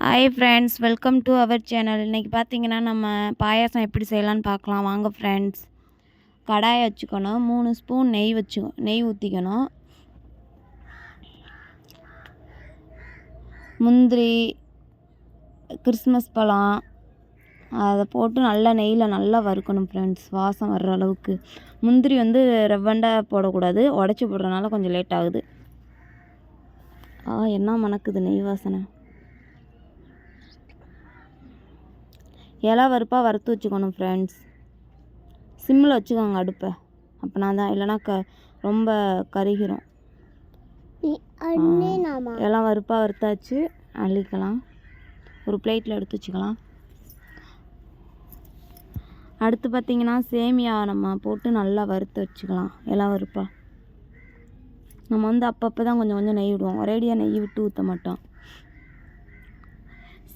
Hi friends welcome to our channel இன்றைக்கி பார்த்தீங்கன்னா நம்ம பாயாசம் எப்படி செய்யலாம்னு பார்க்கலாம். வாங்க ஃப்ரெண்ட்ஸ் கடாயை வச்சுக்கணும். மூணு ஸ்பூன் நெய் வச்சு நெய் ஊற்றிக்கணும் முந்திரி கிறிஸ்மஸ் பழம் அதை போட்டு நல்லா நெய்யில் நல்லா வறுக்கணும் ஃப்ரெண்ட்ஸ் வாசம் வர்ற அளவுக்கு. முந்திரி வந்து ரெவ்வண்டாக போடக்கூடாது. உடச்சி போடுறதுனால கொஞ்சம் லேட் ஆகுது. ஆ என்ன மணக்குது நெய் வாசனை? இலை வறுப்பாக வறுத்து வச்சுக்கணும் ஃப்ரெண்ட்ஸ் சிம்மில் வச்சுக்கோங்க அடுப்பை. அப்போனா தான் இல்லைன்னா க ரொம்ப கருகிரும். எல்லாம் வறுப்பாக வறுத்தாச்சு அள்ளிக்கலாம். ஒரு பிளேட்டில் எடுத்து வச்சுக்கலாம். அடுத்து பார்த்திங்கன்னா சேமியா நம்ம போட்டு நல்லா வறுத்து வச்சுக்கலாம் எல்லாம் வறுப்பாக நம்ம வந்து அப்பப்போ தான் கொஞ்சம் கொஞ்சம் நெய் விடுவோம். ஒரேடியாக நெய் விட்டு ஊற்ற மாட்டோம்.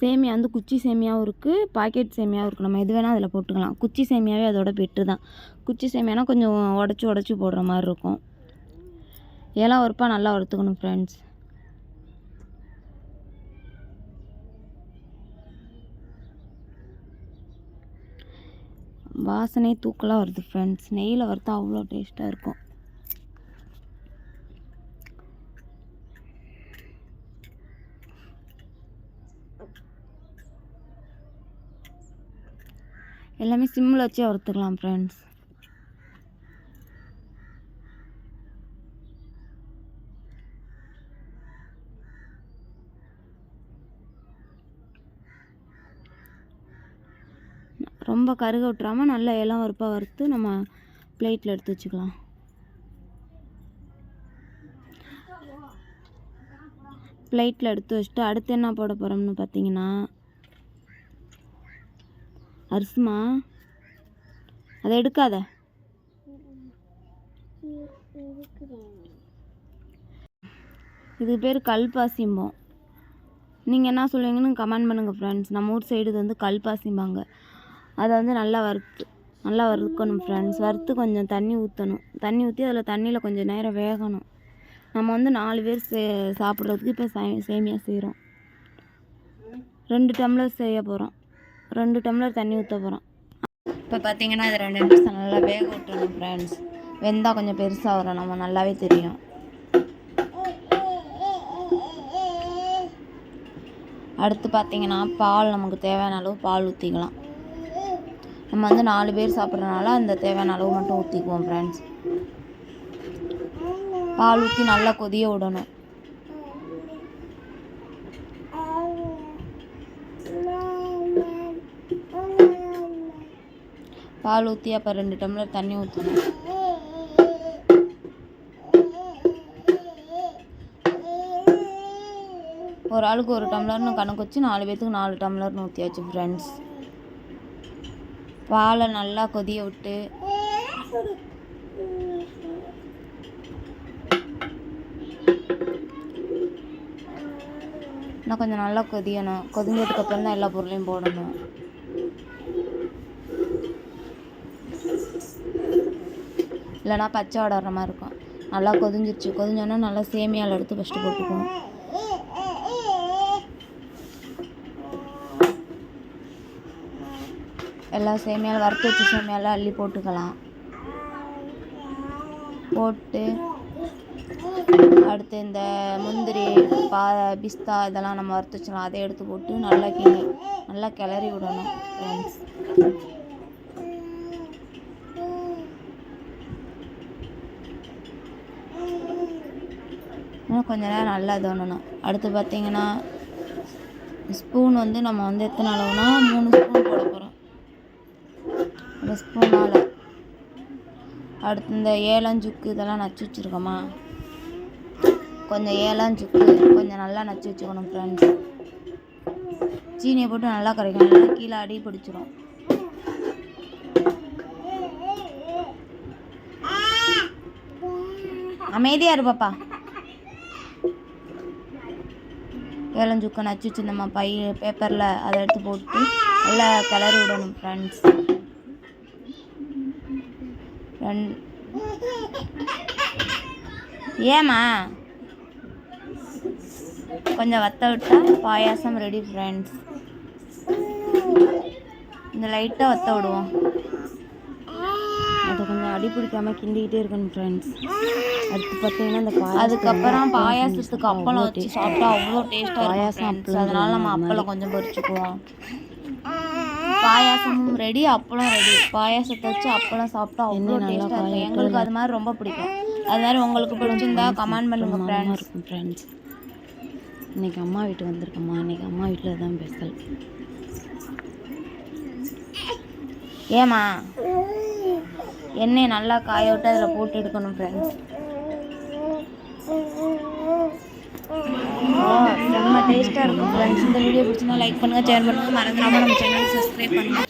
சேமியா வந்து குச்சி சேமியாவும் இருக்குது பாக்கெட் சேமியாவும் இருக்குது நம்ம எது வேணால் அதில் போட்டுக்கலாம். குச்சி சேமியாவே அதோட பெட்ரு தான். குச்சி சேமியானா கொஞ்சம் உடச்சி உடச்சி போடுற மாதிரி இருக்கும். ஏலாம் ஒருப்பா நல்லா வறுத்துக்கணும் ஃப்ரெண்ட்ஸ் வாசனை தூக்கலாக வருது ஃப்ரெண்ட்ஸ் நெய்யில் வறுத்தா அவ்வளோ டேஸ்ட்டாக இருக்கும். எல்லாமே சிம்மில் வச்சே வறுத்துக்கலாம் ஃப்ரெண்ட்ஸ் ரொம்ப கருக விட்டுறாமல் நல்லா இளம் வறுப்பாக வறுத்து நம்ம பிளேட்டில் எடுத்து வச்சுக்கலாம். பிளேட்டில் எடுத்து வச்சுட்டு அடுத்து என்ன போட போகிறோம்னு பார்த்தீங்கன்னா அரிசிமா? அதை எடுக்காத. இது பேர் கல்பாசிம்போம் நீங்கள் என்ன சொல்லுவீங்கன்னு கமெண்ட் பண்ணுங்கள் ஃப்ரெண்ட்ஸ் நம்ம ஊர் சைடு இது வந்து கல்பாசிம்பாங்க. அதை வந்து நல்லா வறுத்து நல்லா வறுக்கணும் ஃப்ரெண்ட்ஸ் வறுத்து கொஞ்சம் தண்ணி ஊற்றணும் தண்ணி ஊற்றி அதில் தண்ணியில் கொஞ்சம் நேரம் வேகணும். நம்ம வந்து நாலு பேர் சே சாப்பிட்றதுக்கு இப்போ சே சேமியா செய்கிறோம் ரெண்டு டம்ளர் செய்ய போகிறோம் ரெண்டு டம்ளர் தண்ணி ஊற்ற போகிறோம் இப்போ பார்த்தீங்கன்னா இது ரெண்டு நிமிஷம் நல்லா வேக விட்டுறணும் ஃப்ரெண்ட்ஸ் வெந்தால் கொஞ்சம் பெருசாக வரும் நம்ம நல்லாவே தெரியும். அடுத்து பார்த்தீங்கன்னா பால் நமக்கு தேவையான அளவு பால் ஊற்றிக்கலாம் நம்ம வந்து நாலு பேர் சாப்பிட்றதுனால அந்த தேவையான அளவு மட்டும் ஊற்றிக்குவோம் ஃப்ரெண்ட்ஸ் பால் ஊற்றி நல்லா கொதிய விடணும். பால் ஊற்றி அப்போ ரெண்டு டம்ளர் தண்ணி ஊற்றணும் ஒரு ஆளுக்கு ஒரு டம்ளர்னு கணக்கு வச்சு நாலு பேர்த்துக்கு நாலு டம்ளர்னு ஊற்றியாச்சு ஃப்ரெண்ட்ஸ் பாலை நல்லா கொதிய விட்டு. இன்னும் கொஞ்சம் நல்லா கொதியணும். கொதிஞ்சதுக்கப்புறம் தான் எல்லா பொருளையும் போடணும். இல்லைனா பச்சை வடற மாதிரி இருக்கும். நல்லா கொதிஞ்சிருச்சு. கொதிஞ்சோன்னா நல்லா சேமியாவில் எடுத்து ஃபஸ்ட்டு போட்டுக்கணும். எல்லா சேமியாவில் வறுத்து வச்ச சேமியாவில் அள்ளி போட்டுக்கலாம். போட்டு அடுத்து இந்த முந்திரி பா பிஸ்தா இதெல்லாம் நம்ம வறுத்து வச்சிடலாம். அதை எடுத்து போட்டு நல்லா கிளி நல்லா கிளறி விடணும் ஃப்ரெண்ட்ஸ் இன்னும் கொஞ்ச நேரம் நல்லா தோணணும். அடுத்து பார்த்திங்கன்னா ஸ்பூன் வந்து நம்ம வந்து எத்தனை அளவுனா மூணு ஸ்பூன் போட போகிறோம் ஒரு ஸ்பூனால் அடுத்து இந்த ஏலஞ்சுக்கு இதெல்லாம் நச்சு வச்சுருக்கோமா? கொஞ்சம் ஏலஞ்சுக்கு கொஞ்சம் நல்லா நச்சு வச்சுக்கணும் ஃப்ரெண்ட்ஸ் சீனியை போட்டு நல்லா கரைக்கணும். நல்லா கீழே அடி பிடிச்சிரும். அமைதியாக இரு ஏலஞ்சுக்கு நச்சு வச்சுருந்தோம்மா பை பேப்பரில் அதை எடுத்து போட்டு நல்லா கிளறி விடணும் ஃப்ரெண்ட்ஸ் ஏம்மா? கொஞ்சம் வத்த விட்டா பாயாசம் ரெடி ஃப்ரெண்ட்ஸ் இந்த லைட்டாக வத்த விடுவோம். அடி பிடிக்காம கிண்டிக்கிட்டே இருக்கணும் ஃப்ரெண்ட்ஸ் அடுத்து பார்த்தீங்கன்னா பாயாசம் அதுக்கப்புறம் பாயாசத்துக்கு அப்பளம் வச்சு சாப்பிட்டா அவ்வளோ டேஸ்ட்டாக பாயாசம், அப்பளம் அதனால நம்ம அந்த அப்பளம் கொஞ்சம் பொரிச்சுக்குவோம். பாயாசமும் ரெடி அப்பளம் ரெடி பாயாசத்தை வச்சு அப்பளம் சாப்பிட்டா அவ்வளோ டேஸ்ட்டாக இருக்கும். எங்களுக்கு அது மாதிரி ரொம்ப பிடிக்கும். அது மாதிரி உங்களுக்கு பிடிச்சிருந்தா கமெண்ட் பண்ணுங்க ஃப்ரெண்ட்ஸ் இருக்கும் ஃப்ரெண்ட்ஸ் இன்னைக்கு அம்மா வீட்டு வந்திருக்கம்மா. இன்னைக்கு அம்மா வீட்டில் தான் ஸ்பெஷல் ஏமா எண்ணெயை நல்லா காய விட்டு அதில் போட்டு எடுக்கணும் ஃப்ரெண்ட்ஸ் செம்ம டேஸ்ட்டாக இருக்கும் ஃப்ரெண்ட்ஸ் இந்த வீடியோ பிடிச்சிருந்தா லைக் பண்ணுங்கள் ஷேர் பண்ணுங்கள் மறந்துடாமல் நம்ம சேனல் சப்ஸ்கிரைப் பண்ணுங்கள்